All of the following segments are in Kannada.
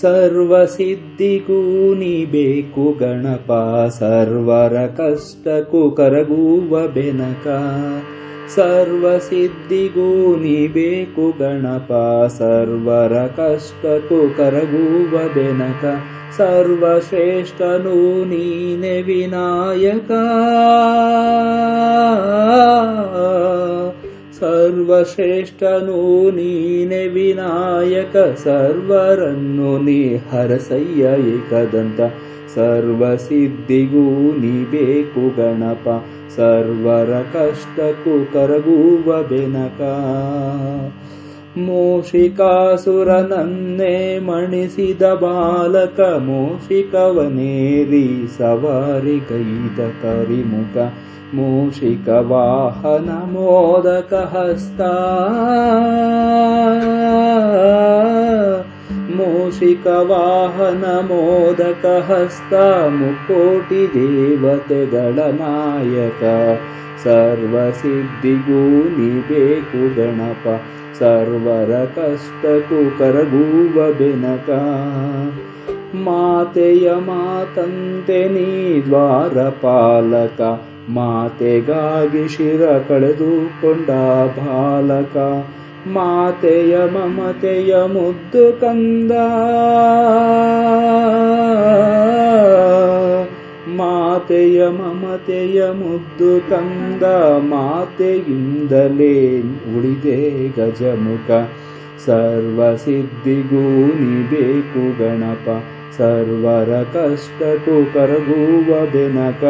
ಸರ್ವಸಿದ್ಧಿಗೂ ನೀ ಬೇಕು ಗಣಪ, ಸರ್ವರ ಕಷ್ಟಕ್ಕೂ ಕರಗುವ ಬೆನಕ. ಸರ್ವಸಿದ್ಧಿಗೂ ನೀ ಬೇಕು ಗಣಪ, ಸರ್ವರ ಕಷ್ಟಕ್ಕೂ ಕರಗುವ ಬೆನಕ. ಸರ್ವಶ್ರೇಷ್ಠನು ನೀನೆ ವಿನಾಯಕ. ಸರ್ವಶ್ರೇಷ್ಠನು ನೀನೆ ವಿನಾಯಕ, ಸರ್ವರನ್ನು ನೀ ಹರಸಯ್ಯ ಏಕದಂತ. ಸರ್ವಸಿದ್ಧಿಗೂ ನೀ ಬೇಕು ಗಣಪ, ಸರ್ವರ ಕಷ್ಟಕ್ಕೂ ಕರಗುವ ಬೆನಕ. ಮೂಷಿಕಾಸುರನನ್ನೇ ಮಣಿಸಿದ ಬಾಲಕ ಮೂಷಿಕವನೇರಿ ಸವಾರಿಗೈದ ಕರಿಮುಖ ಮೂಷಿಕ ವಾಹನ ಮೋದಕ ಹಸ್ತ ಮೂಷಿಕ ವಾಹನ ಮೋದಕ ಹಸ್ತ ಮುಕ್ಕೋಟಿ ದೇವತೆಗಳ ನಾಯಕ ಸರ್ವಸಿದ್ಧಿಗೂ ನೀ ಬೇಕು ಗಣಪ ಸರ್ವರ ಕಷ್ಟಕ್ಕೂ ಕರಗುವ ಬೆನಕ. ಮಾತೆಯ ಮಾತಂತೆ ನೀ ದ್ವಾರಪಾಲಕ ಮಾತೆಗಾಗಿ ಶಿರ ಕಳೆದುಕೊಂಡ ಬಾಲಕ. ಮಾತೆಯ ಮಮತೆಯ ಮುದ್ದು ಕಂದ. ಮಮತೆಯ ಮುದ್ದು ಕಂದ ಮಾತೆಯಿಂದಲೇ ಉಳಿದೆ ಗಜಮುಖ. ಸರ್ವಸಿದ್ಧಿಗೂ ನೀ ಬೇಕು ಗಣಪ, ಸರ್ವರ ಕಷ್ಟಕ್ಕೂ ಕರಗುವ ಬೆನಕ.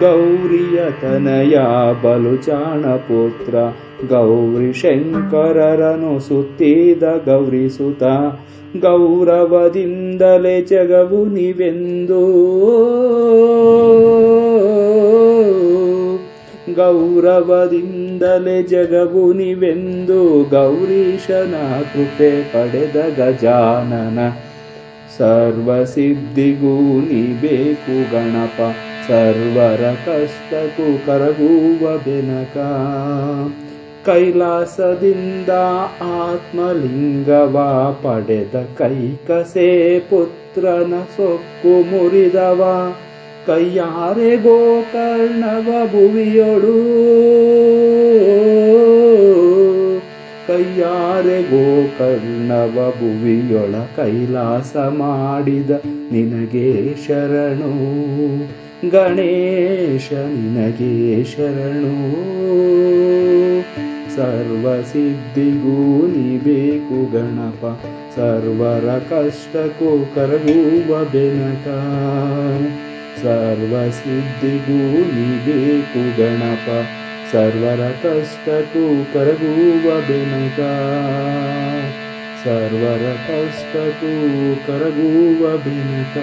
ಗೌರಿಯ ತನಯ ಬಲುಚಾಣ ಪುತ್ರ ಗೌರಿ ಶಂಕರರನು ಸುತ್ತಿದ ಗೌರಿಸುತ ಗೌರವದಿಂದಲೇ ಜಗವು ನೀವೆಂದು. ಗೌರವದಿಂದಲೇ ಜಗವು ನೀವೆಂದು. ಗೌರೀಶನ ಕೃಪೆ ಪಡೆದ ಗಜಾನನ, ಸರ್ವಸಿದ್ಧಿಗೂ ನೀ ಬೇಕು ಗಣಪ, ಸರ್ವರ ಕಷ್ಟಕ್ಕೂ ಕರಗುವ ಬೆನಕ. ಕೈಲಾಸದಿಂದ ಆತ್ಮಲಿಂಗವ ಪಡೆದ ಕೈಕಸೆ ಪುತ್ರನ ಸೊಕ್ಕು ಮುರಿದವ. ಕೈಯಾರೆ ಗೋಕರ್ಣವ ಭುವಿಯೊಳು ಕೈಯಾರೆ ಗೋಕರ್ಣವ ಭುವಿಯೊಳ ಕೈಲಾಸ ಮಾಡಿದ ನಿನಗೆ ಶರಣು. ಗಣೇಶ, ನಿನಗೆ ಶರಣು. ಸರ್ವಸಿದ್ಧಿಗೂ ನೀ ಬೇಕು ಗಣಪ ಸರ್ವರ ಕಷ್ಟಕ್ಕೂ ಕರಗುವ ಬೆನಕ ಸರ್ವಸಿದ್ಧಿಗೂ ನೀ ಬೇಕು ಗಣಪ ಸರ್ವರ ಕಷ್ಟಕ್ಕೂ ಕರಗುವ ಬೆನಕ ಸರ್ವರ ಕಷ್ಟಕ್ಕೂ ಕರಗುವ ಬೆನಕ